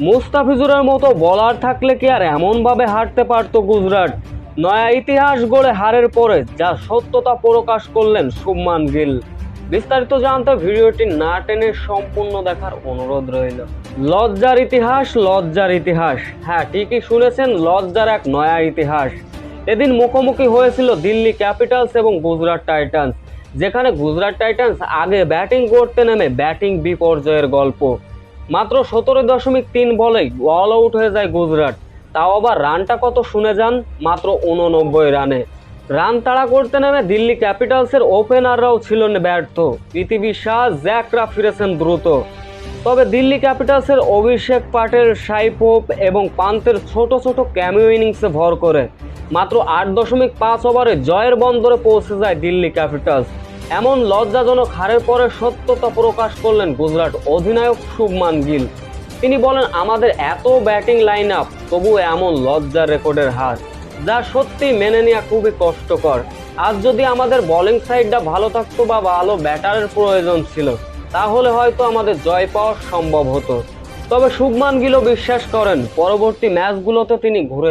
মুস্তাফিজুরের মতো বলার থাকলে কি আর এমনভাবে হারতে পারতো গুজরাট? নয়া ইতিহাস গড়ে হারের পরে যা সত্যতা প্রকাশ করলেন শুভমান গিল। বিস্তারিত জানতে ভিডিওটি না টেনে সম্পূর্ণ দেখার অনুরোধ রইল। লজ্জার ইতিহাস লজ্জার ইতিহাস। হ্যাঁ ঠিকই শুনেছেন, লজ্জার এক নয়া ইতিহাস। এদিন মুখোমুখি হয়েছিল দিল্লি ক্যাপিটালস এবং গুজরাট টাইটান্স, যেখানে গুজরাট টাইটান্স আগে ব্যাটিং করতে নেমে ব্যাটিং বিপর্যয়ের গল্প। মাত্র সতেরো দশমিক তিন বলেই অল আউট হয়ে যায় গুজরাট। তাও আবার রানটা কত শুনে যান? মাত্র উননব্বই রানে। রান তাড়া করতে নেমে দিল্লি ক্যাপিটালসের ওপেনাররাও ছিলেন ব্যর্থ। পৃথিবী শাহ, জ্যাকরা ফিরেছেন দ্রুত। তবে দিল্লি ক্যাপিটালসের অভিষেক পাটেল সাইপোপ এবং পান্তের ছোট ছোট ক্যামিও ইনিংসে ভর করে। মাত্র আট দশমিক পাঁচ ওভারে জয়ের বন্দরে পৌঁছে যায় দিল্লি ক্যাপিটালস। এমন লজ্জাজনক হারের পরে সত্যতা প্রকাশ করলেন গুজরাট অধিনায়ক শুভমান গিল। তিনি বলেন, আমাদের এত ব্যাটিং লাইন আপ তবু এমন লজ্জার রেকর্ডের হার, যা সত্যি মেনে নেওয়া খুবই কষ্টকর। আজ যদি আমাদের বোলিং সাইডটা ভালো থাকতো বা ভালো ব্যাটারের প্রয়োজন ছিল, তাহলে হয়তো আমাদের জয় পাওয়া সম্ভব হতো। তবে শুভমান গিলও বিশ্বাস করেন, পরবর্তী ম্যাচগুলোতে তিনি ঘুরে